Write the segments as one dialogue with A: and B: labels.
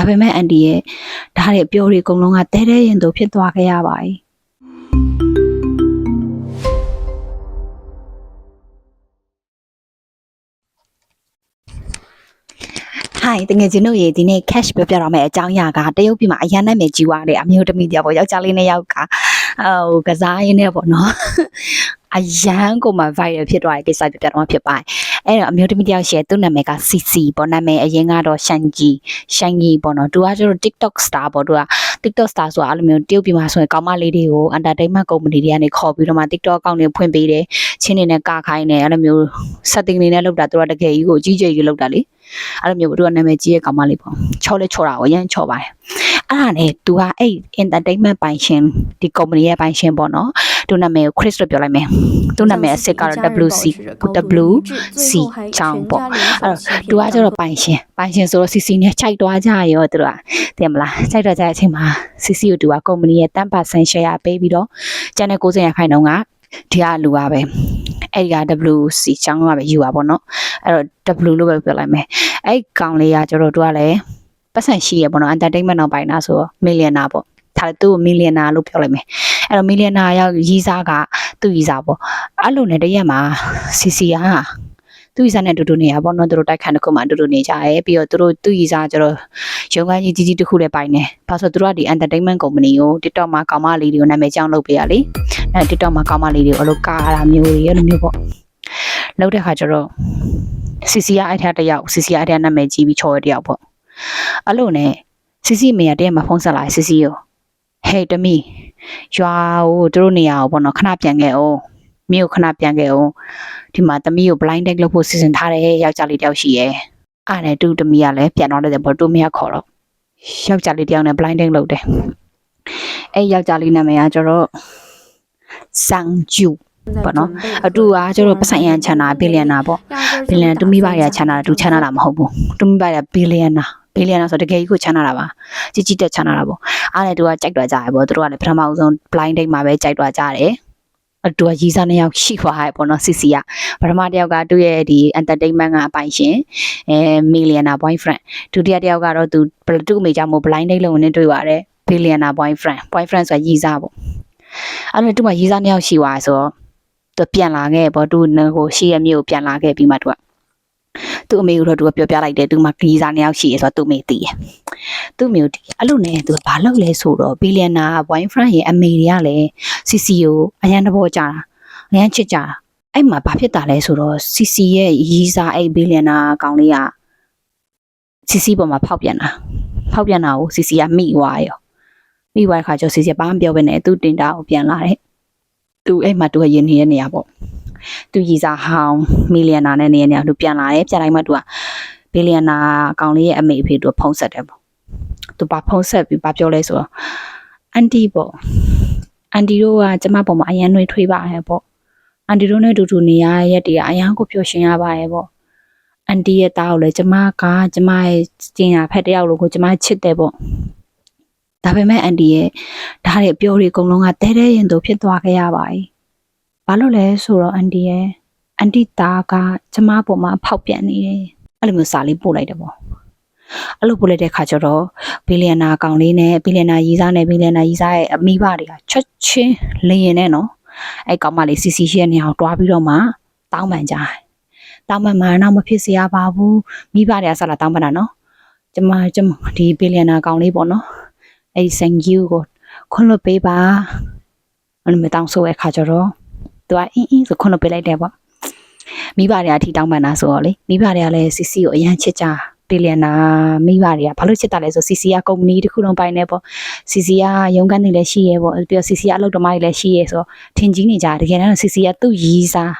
A: ဒါပေမဲ့အန်တီရဲ့ဒါတွေအပြောတွေအကုန်လုံးကတဲတဲရင်တို့ဖြစ်သွားခဲ့ရပါ යි ဟိုင်တကယ်ချင်းတို့ရေဒီနေ့ cash ပြောပြတော့မယ့်အကြောင်းအရာကတရုတ်ပြည်မှာအရန်နာမည်ကြီးသွားတယ်အမျိုးသမီးတယောက်ပေါ့ယောက်ျားလေးနဲ့ယောက်ကဟိုကစားရင်းနဲ့ပေါ့နော်အရန်ကိုမှ viral ဖြစ်သွားတဲ့ကိစ္စပြောပြတော့မှာဖြစ်ပါတယ် အဲ့တော့အမျိုးသမီးတယောက်ရှယ်သူ့နာမည်က CC ပေါ့နာမည်အရင်ကတော့ရှန်ကြီးရှန်ကြီးပေါ့နော်သူကကျတော့ TikTok star ပေါ့သူက TikTok star ဆိုတာအဲ့လိုမျိုးတရုတ်ပြည်မှာဆိုရင်ကောင်းမလေးတွေကို entertainment company တွေကနေခေါ်ပြီးတော့မှ TikTok account တွေဖွင့်ပေးတယ်ချင်းနေနဲ့ကခိုင်းတယ်အဲ့လိုမျိုး setting တွေနဲ့လောက်တာသူကတကယ်ကြီးကိုအကြီးကျယ်ကြီးလောက်တာလေ အဲ့လိုမျိုးသူကနာမည်ကြီးရဲ့ကောင်မလေးပေါ့ချောလဲချောတာကိုရမ်းချောပါတယ်အဲ့ဒါနဲ့သူကအဲ့ entertainment ပိုင်ရှင်ဒီ company ရဲ့ပိုင်ရှင်ပေါ့နော်သူနာမည်ကို Chris လို့ပြောလိုက်မယ်သူနာမည်အစ်စ်ကတော့ WC WC ချောင်းပေါ့အဲ့တော့သူကကျတော့ပိုင်ရှင်ပိုင်ရှင်ဆိုတော့ CC နဲ့ခြိုက်သွားကြရောသူတို့ကသိမလားခြိုက်တော့ကြတဲ့အချိန်မှာ CC ကိုသူက company ရဲ့10% share ပေးပြီးတော့ကျန်တဲ့90ရာခိုင်နှုန်းက ဒီကလူကပဲအဲ့ဒီက WC ချောင်းကပဲယူပါပေါ့နော်အဲ့တော့ W လို့ပဲပြောလိုက်မယ်အဲ့ကောင်လေးကကျတော့သူကလည်းပတ်စံရှိရပေါ့နော် entertainment တော့ပိုင်တာဆိုတော့ millionaire ပေါ့ဒါသူ့ကို millionaire လို့ပြောလိုက်မယ်အဲ့တော့ millionaire ရောက်ရီးစားကသူ့ရီးစားပေါ့အဲ့လိုနဲ့တရက်မှာ CC ကသူ့ရီးစားနဲ့အတူတူနေရပေါ့နော်သူတို့တိုက်ခန်းတစ်ခုမှအတူတူနေကြရဲပြီးတော့သူတို့သူ့ရီးစားကျတော့ရုံခန်းကြီးကြီးကြီးတစ်ခုလည်းပိုင်တယ်ဘာလို့ဆိုသူတို့ကဒီ entertainment company ကို TikTok မှာကောင်မလေးတွေကိုနာမည်ကြောင်းလုပ်ပေးရလေ အဲ့ TikTok မှာကောင်မလေးတွေကိုအလုပ်ကားရတာမျိုးတွေအဲ့လိုမျိုးပေါ့လုပ်တဲ့ခါကျတော့စီစီကအဲ့ထက်တစ်ယောက်စီစီကအဲ့ထက်နာမည်ကြီးပြီးချော်ရတစ်ယောက်ပေါ့အဲ့လိုနဲ့စီစီမေရတဲ့မှာဖုန်းဆက်လာစီစီကိုဟေးတမီရွာကိုသူတို့နေရာကိုပေါ့နော်ခဏပြန်ခဲ့အောင်မြို့ခဏပြန်ခဲ့အောင်ဒီမှာတမီကို blind date လုပ်ဖို့စီစဉ်ထားတယ်ယောက်ျားလေးတယောက်ရှိရဲအဲ့နဲ့တူတမီကလည်းပြန်တော့တယ်ပေါ့တူမီကခေါ်တော့ယောက်ျားလေးတယောက်နဲ့ blind date လုပ်တယ်အဲ့ယောက်ျားလေးနာမည်ကကျတော့ ဆန်ဂျူပေါ့နော်အတူကကျတော့ပတ်ဆိုင်ရန်ချန်နာဘီလီယံနာပေါ့ဘီလီယံတူမိဘရချန်နာတူချန်နာတာမဟုတ်ဘူးတူမိဘရဘီလီယံနာဘီလီယံနာဆိုတကယ်ကြီးကိုချန်နာတာပါကြီးကြီးတက်ချန်နာတာပေါ့အားလည်းသူကကြိုက်တော့ကြရပေါ့သူတို့ကလည်းပထမဦးဆုံး blind date မှာပဲကြိုက်တော့ကြတယ်အတူကရီးစားနှစ်ယောက်ရှိသွားတယ်ပေါ့နော်စီစီကပထမတစ်ယောက်ကသူ့ရဲ့ဒီ entertainment ကအပိုင်ရှင်အဲ millionaire boyfriend ဒုတိယတစ်ယောက်ကတော့သူသူ့အမေကြောင့်မို့ blind date လုပ်နေတွေ့ရတယ် billionaire boyfriend boyfriend ဆိုတာရီးစားပေါ့ အဲ့လိုသူ့မှာရီးစားနှစ်ယောက်ရှိသွားဆိုတော့သူပြန်လာခဲ့ပေါ့သူဟိုရှေ့ရမြို့ပြန်လာခဲ့ပြီးမှသူကသူ့အမေကိုတော့သူကပြောပြလိုက်တယ်သူမှဂီဇာနှစ်ယောက်ရှိရဆိုတော့သူ့အမေသိတယ်သူ့အမေကိုအဲ့လိုနဲ့သူကဘာလုပ်လဲဆိုတော့ဘီလီယံနာ boyfriend ရဲ့အမေတွေကလည်း CC ကိုအရန်တဘောကြတာအရန်ချစ်ကြတာအဲ့မှာဘာဖြစ်တာလဲဆိုတော့ CC ရဲ့ရီးစားအဲ့ဘီလီယံနာကောင်လေးက CC ပေါ်မှာဖောက်ပြန်တာဖောက်ပြန်တာကို CC ကမိသွားရော မိသွားတဲ့ခါကျတော့ CC ကဘာမှပြောဘဲနဲ့သူ့တင်တာကိုပြန်လာတယ်သူအဲ့မှာသူကယဉ်နေတဲ့နေရာပေါ့သူရီစာဟောင်းမီလီယံနာနဲ့နေနေရာသူပြန်လာတယ်ပြန်လိုက်မှသူကဘီလီယံနာကောင်လေးရဲ့အမေအဖေသူဖုံးဆက်တယ်ပေါ့သူပါဖုံးဆက်ပြီးပါပြောလဲဆိုတော့အန်တီပေါ့အန်တီတို့ကကျမပေါ်မှာအရန်နှွေးထွေးပါရဲ့ပေါ့အန်တီတို့နဲ့အတူတူနေရတဲ့ရက်တည်းကအရန်ကိုပျော်ရွှင်ရပါရဲ့ပေါ့အန်တီရဲ့သားကိုလည်းကျမကကျမရဲ့ကျင်ရဖက်တယောက်လို့ကိုကျမချစ်တယ်ပေါ့ ဒါပေမဲ့အန်တီရဲ့ဒါတွေအပြောတွေအကုန်လုံးကတဲတဲရင်တို့ဖြစ်သွားခဲ့ရပါ යි ဘာလို့လဲဆိုတော့အန်တီရဲ့အန်တီသားကကျမပေါ်မှာဖောက်ပြန်နေတယ်အဲ့လိုမျိုးစာလေးပို့လိုက်တယ်ပေါ့အဲ့လိုပို့လိုက်တဲ့ခါကျတော့ဘီလီယံနာကောင်လေးနဲ့ဘီလီယံနာရီစားနဲ့ဘီလီယံနာရီစားရဲ့အမိဘတွေကချက်ချင်းလင်းရင်နဲ့နော်အဲ့ကောင်မလေးစီစီရှိတဲ့နေရာကိုတွားပြီးတော့မှတောင်းပန်ကြတယ်တောင်းပန်မှာတော့မဖြစ်စေရပါဘူးမိဘတွေကဆက်လာတောင်းပန်တာနော်ကျမကျမဒီဘီလီယံနာကောင်လေးပေါ့နော် အဲ့ဒီဆန်ဂျူကိုခွင့်လွှတ်ပေးပါအဲ့လိုမျိုးတောင်းဆိုတဲ့ခါကျတော့သူကအင်းအင်းဆိုခွင့်လွှတ်ပေးလိုက်တယ်ပေါ့မိဘတွေကအထီတောင်းပန်တာဆိုတော့လေမိဘတွေကလည်းစီစီကိုအရန်ချစ်ကြဘီလီယံနာမိဘတွေကဘာလို့ချစ်တာလဲဆိုစီစီကကုမ္ပဏီတစ်ခုလုံးပိုင်နေပေါ့စီစီကရုံးခန်းတွေလည်းရှိရဲပေါ့ပြီးတော့စီစီကအလုပ်သမားတွေလည်းရှိရဲဆိုတော့ထင်ကြီးနေကြတကယ်တမ်းစီစီကသူ့ရီးစား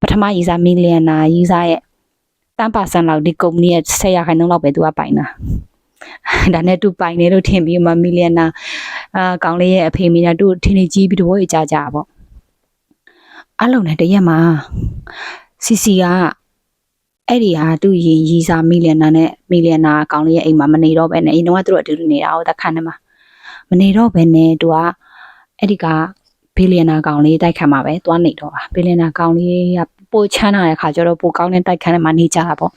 A: ပထမရီးစားမီလီယံနာရီးစားရဲ့တန်ပါဆန်လောက်ဒီကုမ္ပဏီရဲ့10ရာခိုင်နှုန်းလောက်ပဲသူကပိုင်တာ ဒါနဲ့သူပိုင်နေလို့ထင်ပြီးမှမီလီယံနာအာကောင်လေးရဲ့အဖေမိနာသူ့ထင်နေကြီးပြီးတော့ကြကြပေါ့အလုံးနဲ့တရက်မှာစီစီကအဲ့ဒီဟာသူ့ရင်ရီစာမီလီယံနာနဲ့မီလီယံနာကောင်လေးရဲ့အိမ်မှာမနေတော့ဘဲနဲ့အရင်တော့သူတို့အတူတူနေတာဟောတခန့်နေမှာမနေတော့ဘဲနဲ့သူကအဲ့ဒီကဘီလီယံနာကောင်လေးတိုက်ခတ်မှာပဲသွားနေတော့ပါဘီလီယံနာကောင်လေးကပိုချမ်းလာတဲ့ခါကျတော့ပိုကောင်းတဲ့တိုက်ခန်းထဲမှာနေကြတာပေါ့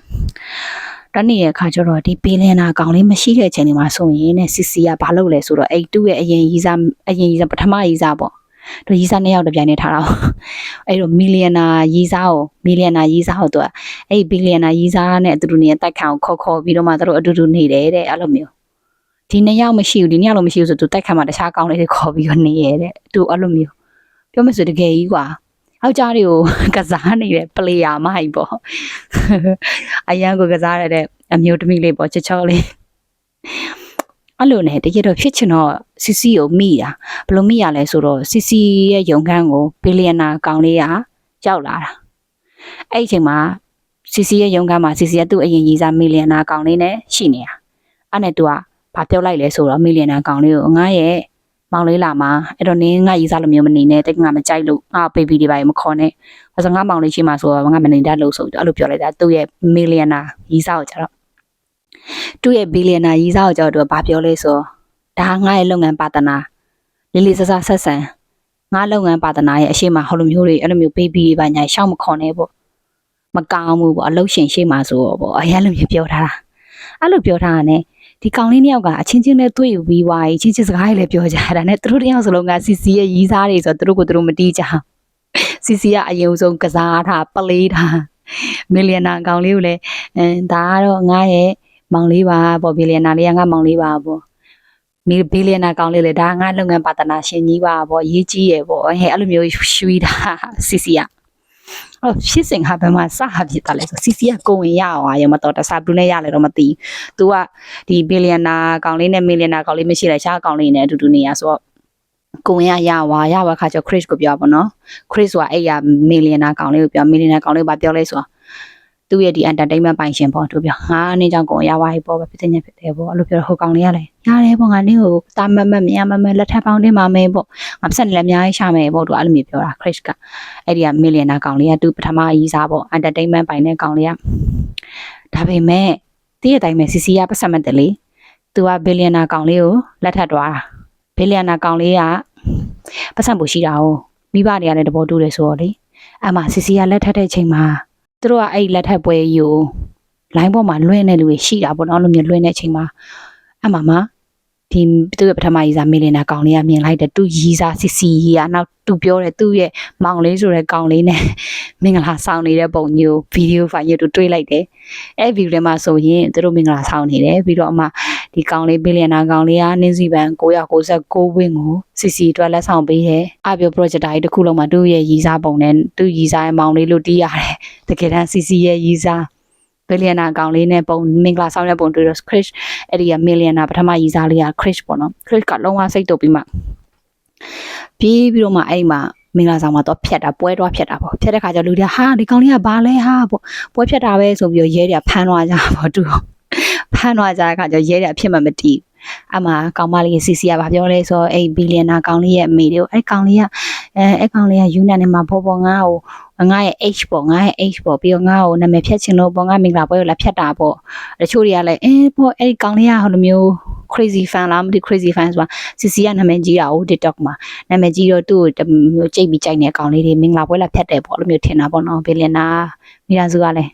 A: တနေ့ရဲ့အခါကျတော့ဒီဘီလီယံနာကောင်လေးမရှိတဲ့အချိန်တွေမှာဆိုရင်နဲ့စီစီကဘာလုပ်လဲဆိုတော့အဲ့တူရဲ့အရင်ရီးစားအရင်ရီးစားပထမရီးစားပေါ့သူရီးစားနှစ်ယောက်တပြိုင်နေထားတာပေါ့အဲ့တော့မီလီယံနာရီးစားကိုမီလီယံနာရီးစားကိုသူကအဲ့ဘီလီယံနာရီးစားနဲ့အတူတူနေတိုက်ခံကိုခေါ်ခေါ်ပြီးတော့မှသူတို့အတူတူနေတယ်တဲ့အဲ့လိုမျိုးဒီနှစ်ယောက်မရှိဘူးဒီနှစ်ယောက်လုံးမရှိဘူးဆိုသူတိုက်ခံမှာတခြားကောင်လေးတွေခေါ်ပြီးတော့နေရတဲ့သူအဲ့လိုမျိုးပြောမဆိုတကယ်ကြီးကွာ ယောက်ျားတွေကိုကစားနေတဲ့ပလေယာမဟိုက်ပေါ့အရန်ကိုကစားရတဲ့အမျိုးသမီးလေးပေါ့ချေချောလေးအဲ့လိုနဲ့တကယ်တော့ဖြစ်ချင်တော့စီစီကိုမိတာဘယ်လိုမိရလဲဆိုတော့စီစီရဲ့ယုံခန်းကိုဘီလီယံနာကောင်လေးကရောက်လာတာအဲ့ဒီအချိန်မှာစီစီရဲ့ယုံခန်းမှာစီစီကသူ့အရင်ကြီးစားမီလီယံနာကောင်လေးနဲ့ရှိနေတာအဲ့နဲ့သူကဘာပြောလိုက်လဲဆိုတော့မီလီယံနာကောင်လေးကိုငါရဲ့ မောင်လေးလာမှာအဲ့တော့နင်းငါရီစားလိုမျိုးမနေနဲ့တိတ်ငါမကြိုက်လို့ငါဘေဘီတွေပါမခေါ်နဲ့ဘာလို့ငါမောင်လေးရှိမှဆိုတော့ငါမနေတတ်လို့ဆိုပြီးအဲ့လိုပြောလိုက်တာသူ့ရဲ့မီလီယံနာရီစားကိုကျတော့သူ့ရဲ့ဘီလီယံနာရီစားကိုကျတော့သူကဘာပြောလဲဆိုဒါငါရဲ့လုပ်ငန်းပါတနာလေးလေးဆဆဆက်ဆံငါလုပ်ငန်းပါတနာရဲ့အရှိမဟောလိုမျိုးတွေအဲ့လိုမျိုးဘေဘီတွေပါညာရှောက်မခေါ်နဲ့ပေါ့မကောင်းဘူးပေါ့အလုတ်ရှင်ရှိမှဆိုတော့ပေါ့အရင်လိုမျိုးပြောထားတာအဲ့လိုပြောထားတာ ਨੇ ဒီကောင်လေးနှစ်ယောက်ကအချင်းချင်းနဲ့တွေ့ယူပြီးွားကြီးချင်းချင်းစကားတွေလည်းပြောကြတာနဲ့သူတို့တယောက်စလုံးကစီစီရဲ့ရီးစားတွေဆိုတော့သူတို့ကိုသူတို့မတီးကြအောင်စီစီကအရင်ဆုံးကစားထားပလေးထားမီလီယံနာကောင်လေးကိုလည်းအင်းဒါကတော့ငါရဲ့မောင်လေးပါပေါ့ဘီလီယံနာလေးကငါမောင်လေးပါပေါ့မီဘီလီယံနာကောင်လေးလေဒါငါလုပ်ငန်းပါတနာရှင်ကြီးပါပေါ့ရေးကြီးရပေါ့ဟဲ့အဲ့လိုမျိုးရွှေတာစီစီက အော်ဖြစ်စဉ်ဟာဘယ်မှာစဟာဖြစ်တာလဲဆိုစီစီကကိုဝင်ရအောင်ရမတော်တဆဘလူးနဲ့ရလဲတော့မသိဘူး။ तू ကဒီဘီလီယံနာကောင်လေးနဲ့မီလီယံနာကောင်လေးမရှိလဲရှားကောင်လေးနဲ့အတူတူနေရဆိုတော့ကိုဝင်ရရဝါရဝါခါကျ Chris ကိုပြောပါတော့။ Chris ကအဲ့ရမီလီယံနာကောင်လေးကိုပြောမီလီယံနာကောင်လေးကပြောလဲဆိုတော့ သူ့ရဲ့ဒီ entertainment ပိုင်ရှင်ပေါ့သူပြောငါအနေကြောင့်ကိုရဝါဟိပေါ့ပဲဖြစ်တဲ့ညဖြစ်တယ်ပေါ့အဲ့လိုပြောဟိုကောင်လေးကလည်းရတယ်ပေါ့ငါနင်းကိုတာမတ်မတ်မရမမလက်ထပ်ပေါင်းတင်ပါမယ်ပေါ့ငါပတ်စံလည်းအများကြီးရှာမယ်ပေါ့သူအဲ့လိုမျိုးပြောတာ Chris ကအဲ့ဒီက millionaire ကောင်လေးကသူပထမကြီးစားပေါ့ entertainment ပိုင်တဲ့ကောင်လေးကဒါပေမဲ့တည့်ရတိုင်းပဲ CC ကပတ်စံမတယ်လေသူက billionaire ကောင်လေးကိုလက်ထပ်သွားတာ billionaire ကောင်လေးကပတ်စံပူရှိတာ哦မိဘတွေကလည်းတဘောတူတယ်ဆိုတော့လေအမှ CC ကလက်ထပ်တဲ့ချိန်မှာ သူတို့ကအဲ့လက်ထပ်ပွဲကြီးကိုလိုင်းပေါ်မှာလွှင့်နေလူတွေရှိတာပေါ့နော်အဲ့လိုမျိုးလွှင့်တဲ့အချိန်မှာအမှမှာ ဒီသူ့ရဲ့ပထမရီစာမီလီနာကောင်လေးကမြင်လိုက်တယ်သူရီစာစီစီကြီးကနောက်သူပြောတယ်သူ့ရဲ့မောင်လေးဆိုတဲ့ကောင်လေးနဲ့မင်္ဂလာဆောင်နေတဲ့ပုံမျိုးဗီဒီယိုဖိုင်ရတူတွေးလိုက်တယ်အဲ့ဗီဒီယိုထဲမှာဆိုရင်သူတို့မင်္ဂလာဆောင်နေတယ်ပြီးတော့အမှဒီကောင်လေးဘီလီယံနာကောင်လေးကနင်းစီပန်996ဝင်းကိုစီစီအတွက်လက်ဆောင်ပေးတယ်အပြော project ကြီးတစ်ခုလုံးမှာသူ့ရဲ့ရီစာပုံနဲ့သူ့ရီစာရဲ့မောင်လေးလို့တီးရတယ်တကယ်တမ်းစီစီရဲ့ရီစာ ဘီလီယံနာကောင်လေးနဲ့ပုံမင်္ဂလာဆောင်တဲ့ပုံတွေ့တော့ Chris အဲ့ဒီကမီလီယံနာပထမရီစားလေးက Chris ပေါ့နော် Chris ကလုံးဝစိတ်တုပ်ပြီးမှပြေးပြီးတော့မှအဲ့မှာမင်္ဂလာဆောင်မှာတော့ဖြတ်တာပွဲတော့ဖြတ်တာပေါ့ဖြတ်တဲ့ခါကျလူတွေကဟာဒီကောင်လေးကဘာလဲဟာပေါ့ပွဲဖြတ်တာပဲဆိုပြီးတော့ရဲတွေကဖမ်းသွားကြပေါ့သူဖမ်းသွားကြတဲ့ခါကျရဲတွေအဖြစ်မှမတည်အမကောင်မလေးစီစီကဘာပြောလဲဆိုအဲ့ဘီလီယံနာကောင်လေးရဲ့အမေတွေကိုအဲ့ကောင်လေးကအဲအဲ့ကောင်လေးကယူနန်နဲ့မှာဘောဘောငါ့ကို ငါရဲ့ H ပေါ့ငါရဲ့ H ပေါ့ပြီးတော့ငါ့ကိုနာမည်ဖြတ်ချင်လို့ပေါ့ငါမင်္ဂလာပွဲကိုလာဖြတ်တာပေါ့တချို့တွေကလည်းအဲပေါ့အဲ့ဒီကောင်လေးကဟိုလိုမျိုး crazy fan လားမသိ crazy fan ဆိုတာစီစီကနာမည်ကြီးတာ哦 TikTok မှာနာမည်ကြီးတော့သူ့ကိုတမျိုးကြိတ်ပြီးကြိုက်နေအကောင်လေးတွေမင်္ဂလာပွဲလာဖြတ်တယ်ပေါ့အဲ့လိုမျိုးထင်တာပေါ့နော်ဘီလီယံနာမိသားစုကလည်း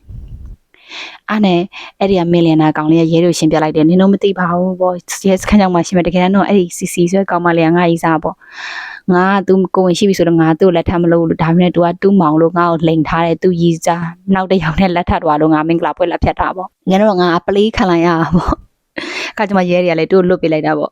A: အဲ့နဲ့အဲ့ဒီကမီလီယံနာကောင်လေးကရဲလို့ရှင်းပြလိုက်တယ်နင်တို့မသိပါဘူးပေါ့ရဲစခန်းကြောင်မှာရှင်းပြတကယ်တော့အဲ့ဒီ CC ဆိုတဲ့ကောင်မလေးကငါကြီးစားပေါ့ငါကသူကိုဝင်ရှိပြီဆိုတော့ငါသူ့ကိုလက်ထပ်မလို့လို့ဒါပေမဲ့ तू ကတူးမောင်လို့ငါ့ကိုလိန်ထားတယ်သူကြီးစားနောက်တစ်ယောက်နဲ့လက်ထပ်သွားလို့ငါမင်္ဂလာပွဲလက်ဖြတ်တာပေါ့ညတော့ငါပလေးခံလိုက်ရတာပေါ့ ကကြမရဲတွေကလည်းသူ့လွတ်ပြလိုက်တာပေါ့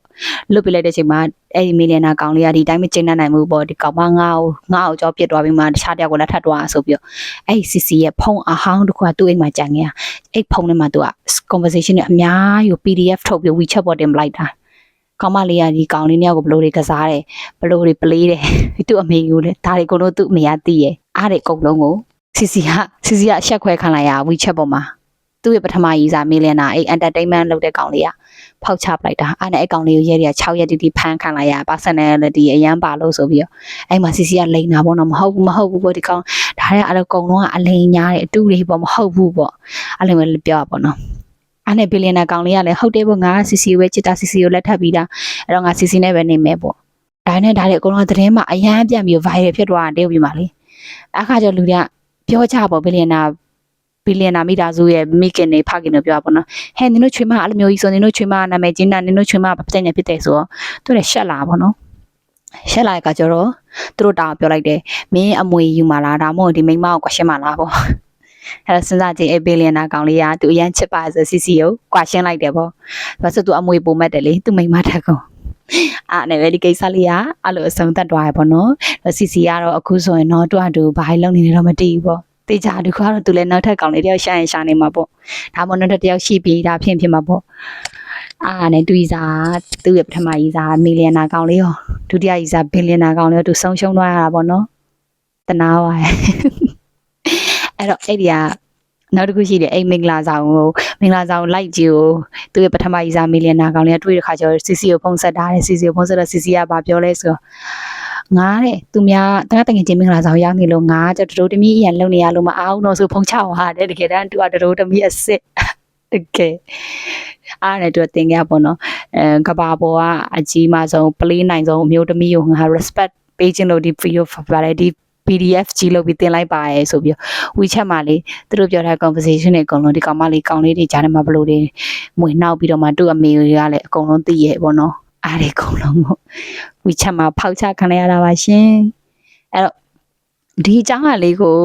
A: လွတ်ပြလိုက်တဲ့အချိန်မှာအဲ့ဒီမီလီယံနာကောင်လေးကဒီတိုင်းမကျင်းတတ်နိုင်ဘူးပေါ့ဒီကောင်မငါ့ကိုငါ့ကိုကြောပြစ်သွားပြီးမှတခြားတယောက်ကိုလက်ထပ်သွားဆိုပြီးတော့အဲ့ဒီ CC ရဲ့ဖုန်းအဟောင်းတစ်ခုကသူ့အိမ်မှာကြံခဲ့တာအဲ့ဖုန်းထဲမှာသူက conversation တွေအများကြီး PDF ထုတ်ပြီး WeChat ပေါ်တင်ပလိုက်တာကောင်မလေးကဒီကောင်လေးနှစ်ယောက်ကိုဘလို့တွေကစားတယ်ဘလို့တွေပလေးတယ်သူ့အမေကိုလည်းဒါတွေကုန်လို့သူ့အမေကသိရဲ့အားတွေအကုန်လုံးကို CC က CC ကအဆက်ခွဲခံလိုက်ရ WeChat ပေါ်မှာ သူ့ရဲ့ပထမကြီးစားမီလီယံနာအဲ့ entertainment လုပ်တဲ့ကောင်လေးကဖောက်ချပလိုက်တာအဲ့နဲ့အဲ့ကောင်လေးကိုရဲတွေက6ရက်တီတီဖမ်းခံလိုက်ရ personality အရန်ပါလို့ဆိုပြီးတော့အဲ့မှာ CC ကလိန်တာပေါ့နော်မဟုတ်ဘူးမဟုတ်ဘူးပေါ့ဒီကောင်ဒါတွေကအဲ့လိုကုံလုံးကအလိန်ညားတယ်အတူတွေပေါ့မဟုတ်ဘူးပေါ့အဲ့လိုမျိုးပြောပါပေါ့နော်အဲ့နဲ့ဘီလီယံနာကောင်လေးကလည်းဟုတ်တယ်ပေါ့ငါ CC ကိုပဲချစ်တာ CC ကိုလက်ထပ်ပြီးတာအဲ့တော့ငါ CC နဲ့ပဲနေမယ်ပေါ့ဒါနဲ့ဒါတွေအကုန်လုံးသတင်းမှာအရန်ပြန်ပြီး viral ဖြစ်သွားတာတေးပြီးမှလေအခါကျလူတွေကပြောကြပေါ့ဘီလီယံနာ ဘီလီယံနာမိသားစုရဲ့မိခင်တွေဖခင်တွေပြောတာပေါ့နော်ဟဲ့နင်တို့ချွေးမအဲ့လိုမျိုးကြီးဆိုနင်တို့ချွေးမနာမည်ချင်းတာနင်တို့ချွေးမဘာပြဿနာဖြစ်တယ်ဆိုတော့သူလည်းရှက်လာပေါ့နော်ရှက်လာတဲ့ကကြတော့သူတို့တောင်းပြောလိုက်တယ်မင်းအမွေယူမလားဒါမှမဟုတ်ဒီမိမကိုကွာရှင်းမလားပေါ့အဲ့ဒါစဉ်းစားကြည့်အဘီလီယံနာကောင်လေးကသူအရန်ချစ်ပါဆိုစီစီကိုကွာရှင်းလိုက်တယ်ပေါ့ဒါဆိုသူအမွေပုံမဲ့တယ်လေသူမိမတက်ကုန်အဲ့နဲ့ဒီကိစ္စလေးကအဲ့လိုအဆုံးသတ်သွားရပေါ့နော်စီစီကတော့အခုဆိုရင်တော့တွတ်တူဘာလို့လုံနေနေတော့မတည်ဘူးပေါ့ တေချာတခုကတော့သူလည်းနောက်ထပ်ကောင်လေးတယောက်ရှာရင်ရှာနေမှာပေါ့ဒါမှမဟုတ်နောက်ထပ်တယောက်ရှိပြီးဒါဖြစ်ဖြစ်မှာပေါ့အားနဲ့တူဤစားသူ့ရဲ့ပထမဤစားမီလီယံနာကောင်လေးရောဒုတိယဤစားဘီလီယံနာကောင်လေးရောသူဆုံးရှုံးသွားရတာပေါ့နော်တနာပါရဲ့အဲ့တော့အဲ့ဒီကနောက်တစ်ခုရှိတယ်အိမ်မင်္ဂလာဆောင်ကိုမင်္ဂလာဆောင်လိုက်ကြီးကိုသူ့ရဲ့ပထမဤစားမီလီယံနာကောင်လေးကတွေ့တဲ့ခါကျတော့စီစီကိုဖုန်းဆက်ထားတယ်စီစီကိုဖုန်းဆက်တော့စီစီကဘာပြောလဲဆိုတော့ ငားတဲ့သူများတကတငယ်ချင်းမင်္ဂလာဆောင်ရောက်နေလို့ငားကျတော့တရိုးတမီအရင်လုံနေရလို့မအောင်တော့ဆိုဖုံချသွားတယ်တကယ်တမ်းသူကတရိုးတမီအစ်စ်တကယ်အားနဲ့သူတင်ခဲ့ပေါ့နော်အဲကဘာပေါ်ကအကြီးမဆုံးပလေးနိုင်ဆုံးအမျိုးသမီးကိုငါ respect ပေးခြင်းလို့ဒီ video ပါတယ်ဒီ PDF ကြီးလုပ်ပြီးတင်လိုက်ပါရဲဆိုပြီး WeChat မှာလေသူတို့ပြောတဲ့ conversation တွေအကုန်လုံးဒီကောင်မလေးကောင်လေးတွေကြားထဲမှာဘလို့တွေမွေနှောက်ပြီးတော့မှသူ့အမေတွေကလည်းအကုန်လုံးသိရဲ့ပေါ့နော် အားတွေအကုန်လုံးပေါ့ WeChat မှာဖောက်ချခံရတာပါရှင်အဲ့တော့ဒီအကြောင်းအရာလေးကို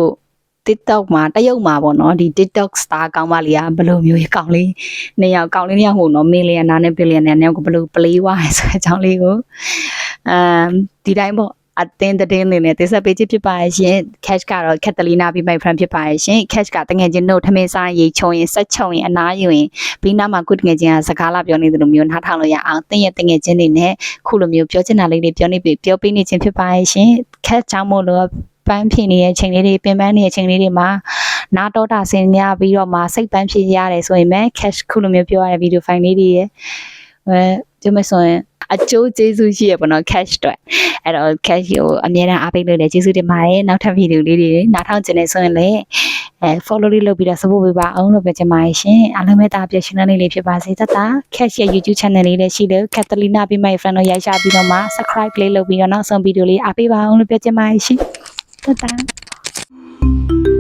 A: TikTok မှာတရုတ်မှာပေါ့နော်ဒီ TikTok star ကောင်းမလေးကဘယ်လိုမျိုးကောင်းလေးနှစ်ယောက်ကောင်းလေးနှစ်ယောက်ဟိုနော်မီလီယံနာနဲ့ဘီလီယံနာနှစ်ယောက်ကဘယ်လို play ဝါရဆိုတဲ့အကြောင်းလေးကိုအမ်ဒီတိုင်းပေါ့ အတင်းတင်းနေနဲ့တိဆက်ပေးချစ်ဖြစ်ပါရဲ့ရှင် cash ကတော့ Catalina ပြီး my friend ဖြစ်ပါရဲ့ရှင် cash ကတငယ်ချင်းတို့ထမင်းစားရေချုံရင်ဆက်ချုံရင်အနားယူရင်ပြီးနောက်မှာကုတငယ်ချင်းကစကားလာပြောနေတယ်လို့မျိုးနားထောင်လို့ရအောင်တင်းရဲ့တငယ်ချင်းတွေနဲ့ခုလိုမျိုးပြောချင်တာလေးတွေပြောနေပြီပြောပေးနေခြင်းဖြစ်ပါရဲ့ရှင် cash ချောင်းမို့လို့ပန်းဖြစ်နေတဲ့ချိန်လေးတွေပင်ပန်းနေတဲ့ချိန်လေးတွေမှာနာတော်တာဆင်ရပြီးတော့မှစိတ်ပန်းဖြစ်ရတယ်ဆိုရင်ပဲ cash ခုလိုမျိုးပြောရတဲ့ video file လေးတွေရဲ့အဲဒီမဲ့ဆိုရင် အကျိုးကျေးဇူးရှိရပါတော့ cash တွေအဲ့တော့ cash ကိုအများအားအားပေးလို့လည်းကျေးဇူးတင်ပါတယ်နောက်ထပ် video လေးတွေနားထောင်ကျင်နေဆိုရင်လည်းအဲ follow လေးလုပ်ပြီးတော့ support ပေးပါအောင်လို့ပြောချင်ပါတယ်ရှင်အားလုံးပဲတာပြည့်ရှင်တဲ့လေးဖြစ်ပါစေတတာ cash ရဲ့ YouTube channel လေးလည်းရှိတယ် Catalina be my friend တို့ရိုက်ရှာပြီးတော့မှ subscribe လေးလုပ်ပြီးတော့နောက်ဆုံး video လေးအားပေးပါအောင်လို့ပြောချင်ပါတယ်ရှင်တတာ